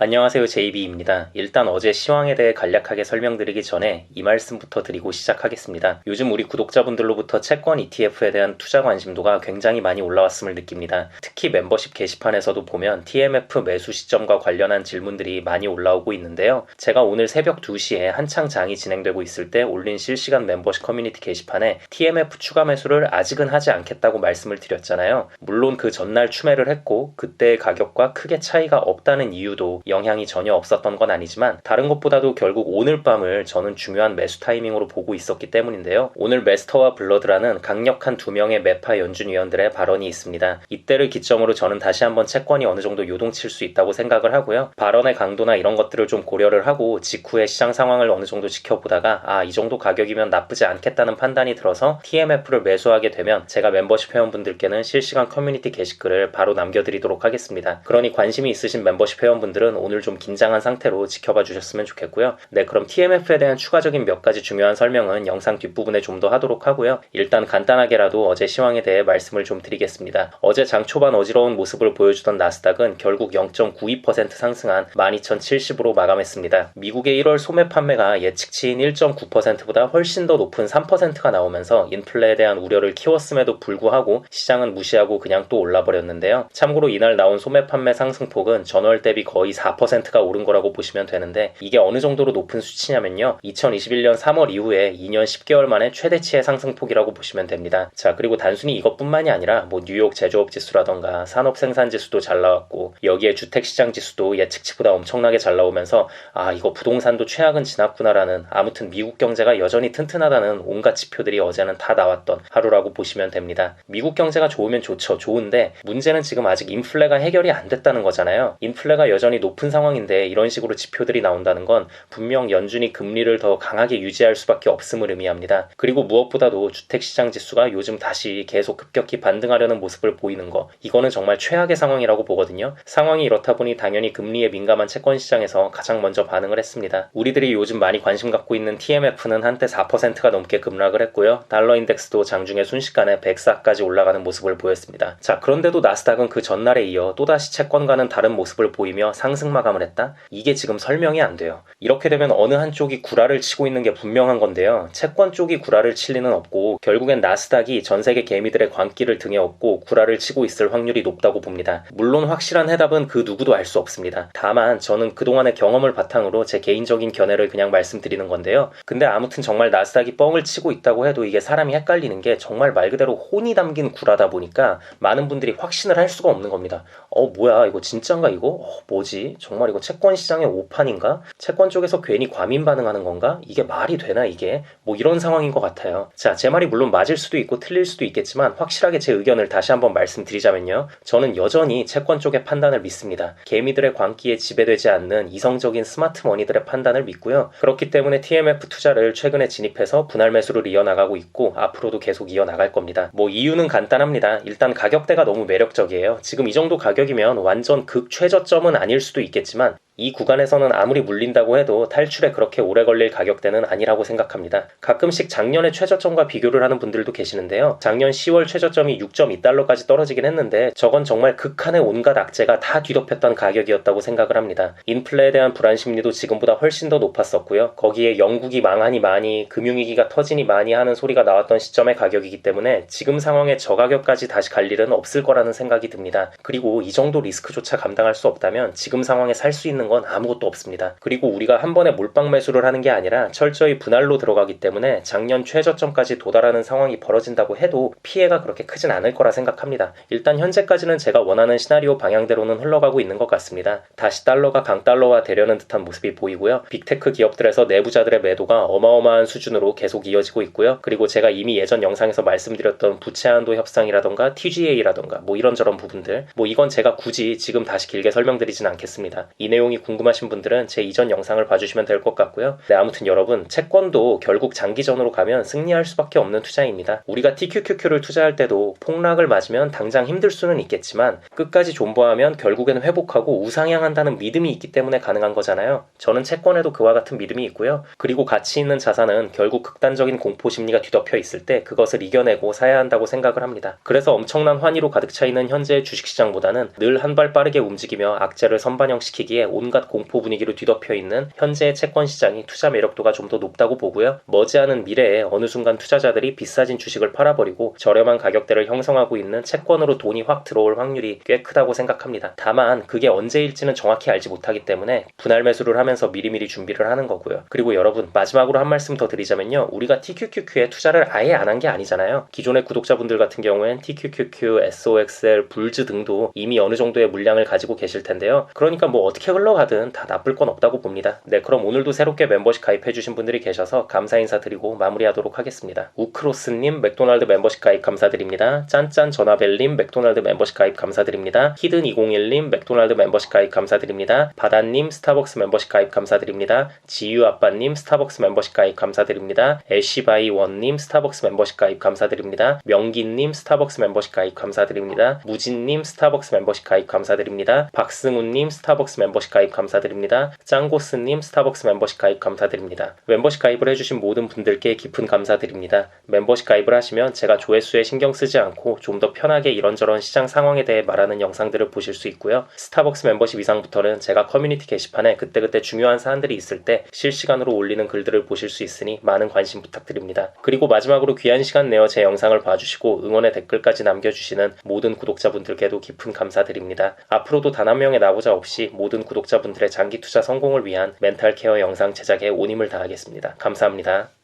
안녕하세요. JB입니다. 일단 어제 시황에 대해 간략하게 설명드리기 전에 이 말씀부터 드리고 시작하겠습니다. 요즘 우리 구독자분들로부터 채권 ETF에 대한 투자 관심도가 굉장히 많이 올라왔음을 느낍니다. 특히 멤버십 게시판에서도 보면 TMF 매수 시점과 관련한 질문들이 많이 올라오고 있는데요. 제가 오늘 새벽 2시에 한창 장이 진행되고 있을 때 올린 실시간 멤버십 커뮤니티 게시판에 TMF 추가 매수를 아직은 하지 않겠다고 말씀을 드렸잖아요. 물론 그 전날 추매를 했고 그때의 가격과 크게 차이가 없다는 이유도 영향이 전혀 없었던 건 아니지만 다른 것보다도 결국 오늘 밤을 저는 중요한 매수 타이밍으로 보고 있었기 때문인데요. 오늘 메스터와 블러드라는 강력한 두 명의 매파 연준위원들의 발언이 있습니다. 이때를 기점으로 저는 다시 한번 채권이 어느 정도 요동칠 수 있다고 생각을 하고요. 발언의 강도나 이런 것들을 좀 고려를 하고 직후의 시장 상황을 어느 정도 지켜보다가 아, 이 정도 가격이면 나쁘지 않겠다는 판단이 들어서 TMF를 매수하게 되면 제가 멤버십 회원분들께는 실시간 커뮤니티 게시글을 바로 남겨드리도록 하겠습니다. 그러니 관심이 있으신 멤버십 회원분들은 오늘 좀 긴장한 상태로 지켜봐 주셨으면 좋겠고요. 네, 그럼 TMF에 대한 추가적인 몇 가지 중요한 설명은 영상 뒷부분에 좀 더 하도록 하고요. 일단 간단하게라도 어제 시황에 대해 말씀을 좀 드리겠습니다. 어제 장 초반 어지러운 모습을 보여주던 나스닥은 결국 0.92% 상승한 12,070으로 마감했습니다. 미국의 1월 소매 판매가 예측치인 1.9%보다 훨씬 더 높은 3%가 나오면서 인플레에 대한 우려를 키웠음에도 불구하고 시장은 무시하고 그냥 또 올라버렸는데요. 참고로 이날 나온 소매 판매 상승폭은 전월 대비 거의 4 4%가 오른 거라고 보시면 되는데 이게 어느 정도로 높은 수치냐면요. 2021년 3월 이후에 2년 10개월 만에 최대치의 상승폭이라고 보시면 됩니다. 자, 그리고 단순히 이것뿐만이 아니라 뭐 뉴욕 제조업 지수라던가 산업 생산 지수도 잘 나왔고 여기에 주택 시장 지수도 예측치보다 엄청나게 잘 나오면서 아, 이거 부동산도 최악은 지났구나라는 아무튼 미국 경제가 여전히 튼튼하다는 온갖 지표들이 어제는 다 나왔던 하루라고 보시면 됩니다. 미국 경제가 좋으면 좋죠. 좋은데 문제는 지금 아직 인플레가 해결이 안 됐다는 거잖아요. 인플레가 여전히 높은 높은 상황인데 이런 식으로 지표들이 나온다는 건 분명 연준이 금리를 더 강하게 유지할 수밖에 없음을 의미합니다. 그리고 무엇보다도 주택시장 지수가 요즘 다시 계속 급격히 반등하려는 모습을 보이는 거 이거는 정말 최악의 상황이라고 보거든요. 상황이 이렇다 보니 당연히 금리에 민감한 채권 시장에서 가장 먼저 반응을 했습니다. 우리들이 요즘 많이 관심 갖고 있는 TMF는 한때 4%가 넘게 급락을 했고요. 달러 인덱스도 장중에 순식간에 104까지 올라가는 모습을 보였습니다. 자, 그런데도 나스닥은 그 전날에 이어 또다시 채권과는 다른 모습을 보이며 상승 상승 마감을 했다? 이게 지금 설명이 안 돼요. 이렇게 되면 어느 한쪽이 구라를 치고 있는 게 분명한 건데요. 채권 쪽이 구라를 칠 리는 없고 결국엔 나스닥이 전 세계 개미들의 광기를 등에 업고 구라를 치고 있을 확률이 높다고 봅니다. 물론 확실한 해답은 그 누구도 알 수 없습니다. 다만 저는 그동안의 경험을 바탕으로 제 개인적인 견해를 그냥 말씀드리는 건데요. 근데 아무튼 정말 나스닥이 뻥을 치고 있다고 해도 이게 사람이 헷갈리는 게 정말 말 그대로 혼이 담긴 구라다 보니까 많은 분들이 확신을 할 수가 없는 겁니다. 어 뭐야 이거 진짠가 이거? 어, 정말 이거 채권 시장의 오판인가? 채권 쪽에서 괜히 과민 반응하는 건가? 이게 말이 되나 이게? 뭐 이런 상황인 것 같아요. 자, 제 말이 물론 맞을 수도 있고 틀릴 수도 있겠지만 확실하게 제 의견을 다시 한번 말씀드리자면요. 저는 여전히 채권 쪽의 판단을 믿습니다. 개미들의 광기에 지배되지 않는 이성적인 스마트 머니들의 판단을 믿고요. 그렇기 때문에 TMF 투자를 최근에 진입해서 분할 매수를 이어나가고 있고 앞으로도 계속 이어나갈 겁니다. 뭐 이유는 간단합니다. 일단 가격대가 너무 매력적이에요. 지금 이 정도 가격이면 완전 극 최저점은 아닐 수도 있겠지만 이 구간에서는 아무리 물린다고 해도 탈출에 그렇게 오래 걸릴 가격대는 아니라고 생각합니다. 가끔씩 작년의 최저점과 비교를 하는 분들도 계시는데요. 작년 10월 최저점이 6.2달러까지 떨어지긴 했는데 저건 정말 극한의 온갖 악재가 다 뒤덮였던 가격이었다고 생각을 합니다. 인플레에 대한 불안 심리도 지금보다 훨씬 더 높았었고요. 거기에 영국이 망하니 많이 금융위기가 터지니 많이 하는 소리가 나왔던 시점의 가격이기 때문에 지금 상황에 저 가격까지 다시 갈 일은 없을 거라는 생각이 듭니다. 그리고 이 정도 리스크조차 감당할 수 없다면 지금 상황에 살 수 있는 건 아무것도 없습니다. 그리고 우리가 한 번에 몰빵 매수를 하는 게 아니라 철저히 분할로 들어가기 때문에 작년 최저점까지 도달하는 상황이 벌어진다고 해도 피해가 그렇게 크진 않을 거라 생각합니다. 일단 현재까지는 제가 원하는 시나리오 방향대로는 흘러가고 있는 것 같습니다. 다시 달러가 강달러화 되려는 듯한 모습이 보이고요. 빅테크 기업들에서 내부자들의 매도가 어마어마한 수준으로 계속 이어지고 있고요. 그리고 제가 이미 예전 영상에서 말씀드렸던 부채 한도 협상이라던가 TGA라던가 뭐 이런저런 부분들 뭐 이건 제가 굳이 지금 다시 길게 설명드리진 않겠습니다. 이 내용이 궁금하신 분들은 제 이전 영상을 봐주시면 될 것 같고요. 네, 아무튼 여러분 채권도 결국 장기전으로 가면 승리할 수밖에 없는 투자입니다. 우리가 TQQQ를 투자할 때도 폭락을 맞으면 당장 힘들 수는 있겠지만 끝까지 존버하면 결국에는 회복하고 우상향한다는 믿음이 있기 때문에 가능한 거잖아요. 저는 채권에도 그와 같은 믿음이 있고요. 그리고 가치 있는 자산은 결국 극단적인 공포 심리가 뒤덮여 있을 때 그것을 이겨내고 사야 한다고 생각을 합니다. 그래서 엄청난 환희로 가득 차 있는 현재의 주식시장보다는 늘 한 발 빠르게 움직이며 악재를 선반영시키기에 온 온갖 공포 분위기로 뒤덮여 있는 현재의 채권 시장이 투자 매력도가 좀 더 높다고 보고요. 머지않은 미래에 어느 순간 투자자들이 비싸진 주식을 팔아버리고 저렴한 가격대를 형성하고 있는 채권으로 돈이 확 들어올 확률이 꽤 크다고 생각합니다. 다만 그게 언제일지는 정확히 알지 못하기 때문에 분할 매수를 하면서 미리미리 준비를 하는 거고요. 그리고 여러분 마지막으로 한 말씀 더 드리자면요. 우리가 TQQQ에 투자를 아예 안 한 게 아니잖아요. 기존의 구독자분들 같은 경우엔 TQQQ, SOXL, 불즈 등도 이미 어느 정도의 물량을 가지고 계실 텐데요. 그러니까 뭐 어떻게 흘러 가든 다 나쁠 건 없다고 봅니다. 네, 그럼 오늘도 새롭게 멤버십 가입해주신 분들이 계셔서 감사 인사드리고 마무리하도록 하겠습니다. 우크로스님 맥도날드 멤버십 가입 감사드립니다. 짠짠 전화벨님 맥도날드 멤버십 가입 감사드립니다. 히든201님 맥도날드 멤버십 가입 감사드립니다. 바다님 스타벅스 멤버십 가입 감사드립니다. 지유아빠님 스타벅스 멤버십 가입 감사드립니다. 애쉬바이원님 스타벅스 멤버십 가입 감사드립니다. 명기님 스타벅스 멤버십 가입 감사드립니다. 무진님 스타벅스 멤버십 가입 감사드립니다. 박승훈님 스타벅스 멤버십 가입 감사드립니다. 짱고스님 스타벅스 멤버십 가입 감사드립니다. 멤버십 가입을 해주신 모든 분들께 깊은 감사드립니다. 멤버십 가입을 하시면 제가 조회수에 신경 쓰지 않고 좀 더 편하게 이런저런 시장 상황에 대해 말하는 영상들을 보실 수 있고요. 스타벅스 멤버십 이상부터는 제가 커뮤니티 게시판에 그때그때 중요한 사안들이 있을 때 실시간으로 올리는 글들을 보실 수 있으니 많은 관심 부탁드립니다. 그리고 마지막으로 귀한 시간 내어 제 영상을 봐주시고 응원의 댓글까지 남겨주시는 모든 구독자분들께도 깊은 감사드립니다. 앞으로도 단 한 명의 나고자 없이 모든 구독자분들의 장기 투자 성공을 위한 멘탈 케어 영상 제작에 온 힘을 다하겠습니다. 감사합니다.